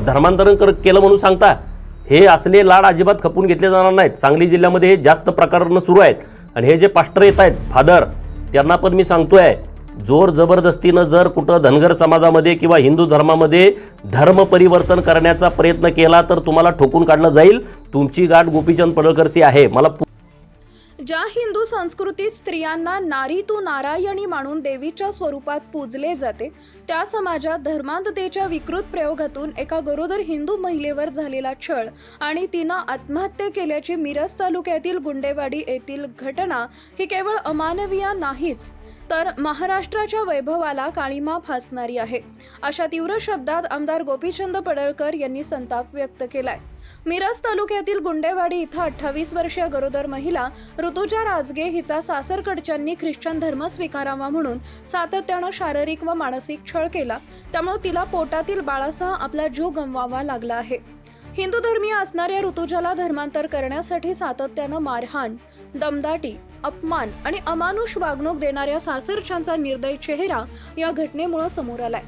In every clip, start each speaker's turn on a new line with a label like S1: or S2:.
S1: धर्मांतरण कर केलं म्हणून सांगता हे असले लाड अजिबात खपून घेतले जाणार नाहीत. सांगली जिल्ह्यामध्ये हे जास्त प्रकरणं सुरू आहेत. आणि हे जे पास्टर येत आहेत फादर त्यांना पण मी सांगतोय जोर जबरदस्तीनं जर कुठं धनगर समाजामध्ये किंवा हिंदू धर्मामध्ये धर्म परिवर्तन करण्याचा प्रयत्न केला तर तुम्हाला ठोकून काढलं जाईल. तुमची गाठ गोपीचंद पडळकरची आहे. मला पु-
S2: ज्या हिंदू संस्कृतीत स्त्रियांना नारी तू नारायणी मानून देवीच्या स्वरूपात पूजले जाते त्या समाजात धर्मांधतेच्या विकृत प्रयोगातून एका गरोदर हिंदू महिलेवर झालेला छळ आणि तिनं आत्महत्या केल्याची मिरज तालुक्यातील गुंडेवाडी येथील घटना ही केवळ अमानवीय नाहीच तर महाराष्ट्राच्या वैभवाला काळीमा फासणारी आहे. अशा तीव्र शब्दात आमदार गोपीचंद पडळकर यांनी संताप व्यक्त केलाय. मिरज तालुक्यातील गुंडेवाडी इथं अठ्ठावीस वर्षीय गरोदर महिला ऋतुजा राजगे हिचा सासरकडच्यांनी ख्रिश्चन धर्म स्वीकारावा म्हणून सातत्यानं शारीरिक व मानसिक छळ केला. त्यामुळे तिला पोटातील बाळासह आपला जीव गमवावा लागला आहे. हिंदू धर्मीय असणाऱ्या ऋतुजाला धर्मांतर करण्यासाठी सातत्यानं मारहाण दमदाटी अपमान आणि अमानुष वागणूक देणाऱ्या सासरच्यांचा निर्दय चेहरा या घटनेमुळे समोर आलाय.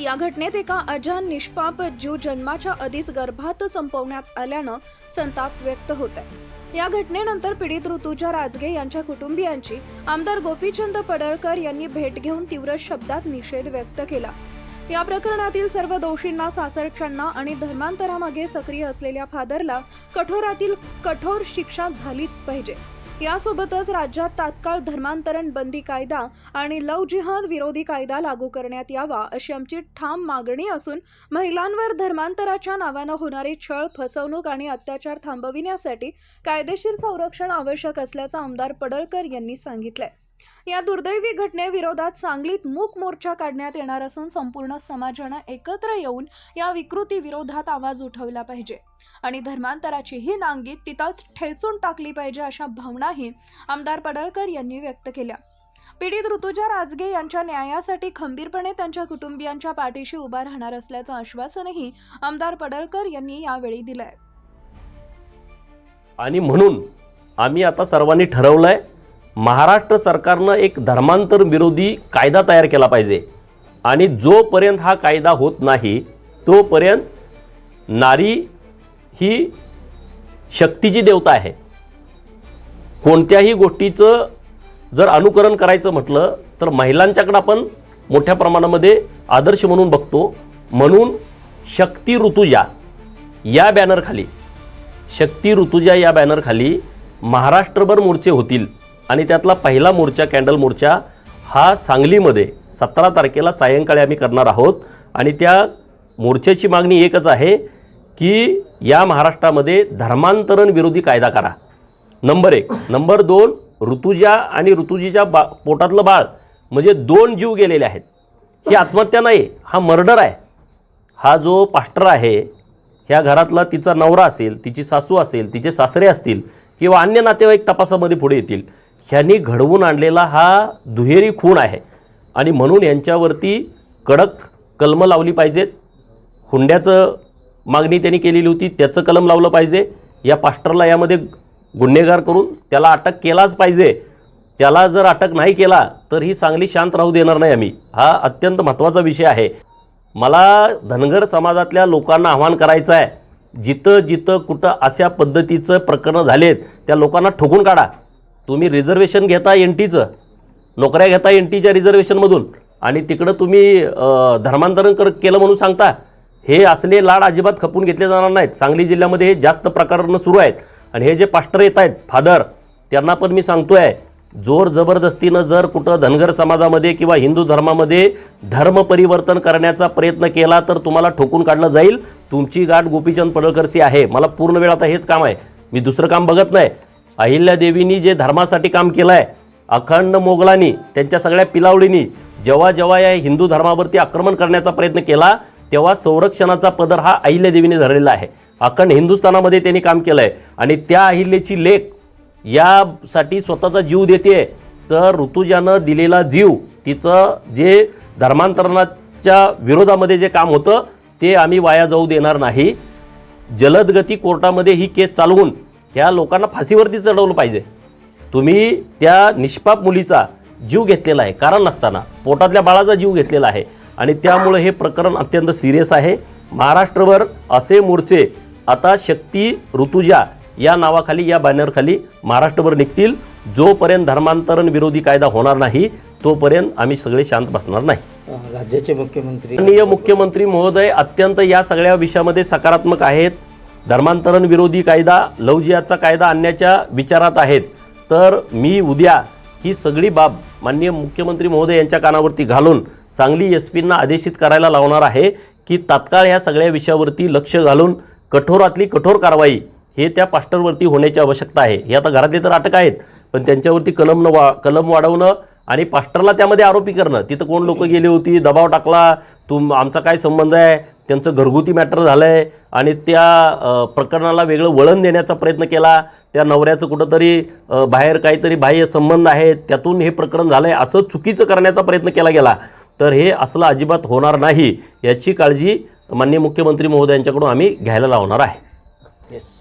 S2: या घटनेत एका अजान निष्पाप जीव जन्माच्या आधीच गर्भात संपवण्यात आल्यानं संताप व्यक्त होत आहे. या घटनेनंतर पीडित ऋतुजा राजगे यांच्या कुटुंबियांची आमदार गोपीचंद पडळकर यांनी भेट घेऊन तीव्र शब्दात निषेध व्यक्त केला. या प्रकरणातील सर्व दोषींना सासरच्यांना आणि धर्मांतरामागे सक्रिय असलेल्या फादरला कठोरातील कठोर शिक्षा झालीच पाहिजे. यासोबतच राज्यात तात्काळ धर्मांतरण बंदी कायदा आणि लव जिहाद विरोधी कायदा लागू करण्यात यावा अशी आमची ठाम मागणी असून महिलांवर धर्मांतराच्या नावानं होणारी छळ फसवणूक आणि अत्याचार थांबविण्यासाठी कायदेशीर संरक्षण आवश्यक असल्याचं आमदार पडळकर यांनी सांगितलंय. या दुर्दैवी घटनेविरोधात सांगलीत मूक मोर्चा काढण्यात येणार असून संपूर्ण समाजानं एकत्र येऊन या विकृती विरोधात आवाज उठवला पाहिजे. आणि धर्मांतराची ही नांगी तिथंच ठेचून टाकली पाहिजे अशा भावनाही आमदार पडळकर यांनी व्यक्त केल्या. पीडित ऋतुजा राजगे यांच्या न्यायासाठी खंबीरपणे त्यांच्या कुटुंबियांच्या पाठीशी उभा राहणार असल्याचं आश्वासनही आमदार पडळकर यांनी यावेळी दिलंय.
S1: आणि म्हणून आम्ही आता सर्वांनी ठरवलंय महाराष्ट्र सरकारनं एक धर्मांतर विरोधी कायदा तयार केला पाहिजे. आणि जोपर्यंत हा कायदा होत नाही तोपर्यंत नारी ही शक्तीची देवता आहे. कोणत्याही गोष्टीचं जर अनुकरण करायचं म्हटलं तर महिलांच्याकडं आपण मोठ्या प्रमाणामध्ये आदर्श म्हणून बघतो. म्हणून शक्ती ऋतुजा या बॅनरखाली शक्ती ऋतुजा या बॅनरखाली महाराष्ट्रभर मोर्चे होतील. आणि त्यातला पहिला मोर्चा कॅन्डल मोर्चा हा सांगलीमध्ये सतरा तारखेला सायंकाळी आम्ही करणार आहोत. आणि त्या मोर्चाची मागणी एकच आहे की या महाराष्ट्रामध्ये धर्मांतरण विरोधी कायदा करा. नंबर एक. नंबर दोन ऋतुजा आणि ऋतुजीच्या बा पोटातलं बाळ म्हणजे दोन जीव गेलेले आहेत. ही आत्महत्या नाही हा मर्डर आहे. हा जो पास्टर आहे ह्या घरातला तिचा नवरा असेल तिची सासू असेल तिचे सासरे असतील किंवा अन्य नातेवाईक तपासामध्ये पुढे येतील ह्यांनी घडवून आणलेला हा दुहेरी खून आहे. आणि म्हणून यांच्यावरती कडक कलमं लावली पाहिजेत. हुंड्याचं मागणी त्यांनी केलेली होती त्याचं कलम लावलं पाहिजे. या पास्टरला यामध्ये गुन्हेगार करून त्याला अटक केलाच पाहिजे. त्याला जर अटक नाही केला तर ही सांगली शांत राहू देणार नाही आम्ही. हा अत्यंत महत्त्वाचा विषय आहे. मला धनगर समाजातल्या लोकांना आव्हान करायचं आहे. जिथं जिथं कुठं अशा पद्धतीचं प्रकरणं झालेत त्या लोकांना ठोकून काढा. तुम्ही रिझर्वेशन घेता एन टीचं नोकऱ्या घेता एन टीच्या रिझर्वेशनमधून आणि तिकडं तुम्ही धर्मांतरण कर केलं म्हणून सांगता हे असले लाड अजिबात खपून घेतले जाणार नाहीत. सांगली जिल्ह्यामध्ये हे जास्त प्रकरणं सुरू आहेत. आणि हे जे पास्टर येत आहेत फादर त्यांना पण मी सांगतो आहे जोर जबरदस्तीनं जर कुठं धनगर समाजामध्ये किंवा हिंदू धर्मामध्ये धर्म परिवर्तन करण्याचा प्रयत्न केला तर तुम्हाला ठोकून काढलं जाईल. तुमची गाठ गोपीचंद पडळकरची आहे. मला पूर्ण वेळ आता हेच काम आहे. मी दुसरं काम बघत नाही. अहिल्यादेवीनी जे धर्मासाठी काम केलं आहे अखंड मोगलांनी त्यांच्या सगळ्या पिलावळींनी जेव्हा जेव्हा या हिंदू धर्मावरती आक्रमण करण्याचा प्रयत्न केला तेव्हा संरक्षणाचा पदर हा अहिल्यादेवीने धरलेला आहे. अखंड हिंदुस्थानामध्ये त्यांनी काम केलं आहे आणि त्या अहिल्याची लेख यासाठी स्वतःचा जीव देते तर ऋतुजानं दिलेला जीव तिचं जे धर्मांतरणाच्या विरोधामध्ये जे काम होतं ते आम्ही वाया जाऊ देणार नाही. जलदगती कोर्टामध्ये ही केस चालवून ह्या लोकांना फाशीवरती चढवलं पाहिजे. तुम्ही त्या निष्पाप मुलीचा जीव घेतलेला आहे कारण नसताना. पोटातल्या बाळाचा जीव घेतलेला आहे. आणि त्यामुळे हे प्रकरण अत्यंत सिरियस आहे. महाराष्ट्रभर असे मोर्चे आता शक्ती ऋतुजा या नावाखाली या बॅनरखाली महाराष्ट्रभर निघतील. जोपर्यंत धर्मांतरण विरोधी कायदा होणार नाही तोपर्यंत आम्ही सगळे शांत बसणार नाही.
S3: राज्याचे मुख्यमंत्री
S1: माननीय मुख्यमंत्री महोदय अत्यंत या सगळ्या विषयामध्ये सकारात्मक आहेत. धर्मांतरण विरोधी कायदा लवजियाचा कायदा आणण्याच्या विचारात आहेत. तर मी उद्या ही सगळी बाब माननीय मुख्यमंत्री महोदय यांच्या कानावरती घालून सांगली एस पींना आदेशित करायला लावणार आहे की तात्काळ ह्या सगळ्या विषयावरती लक्ष घालून कठोरातली कठोर कारवाई हे त्या पास्टरवरती होण्याची आवश्यकता आहे. हे आता घरातले तर अटक आहेत पण त्यांच्यावरती कलम न वा कलम वाढवणं आणि पास्टरला त्यामध्ये आरोपी करणं. तिथं कोण लोक गेली होती दबाव टाकला तुम आमचा काय संबंध आहे? त्यांचं घरगुती मॅटर झालं आहे आणि त्या प्रकरणाला वेगळं वळण देण्याचा प्रयत्न केला. त्या नवऱ्याचं कुठंतरी बाहेर काहीतरी बाह्य संबंध आहेत त्यातून हे प्रकरण झालं आहे असं चुकीचं करण्याचा प्रयत्न केला गेला. तर हे असलं अजिबात होणार नाही याची काळजी माननीय मुख्यमंत्री महोदयांच्याकडून आम्ही घ्यायला लावणार आहे.
S3: येस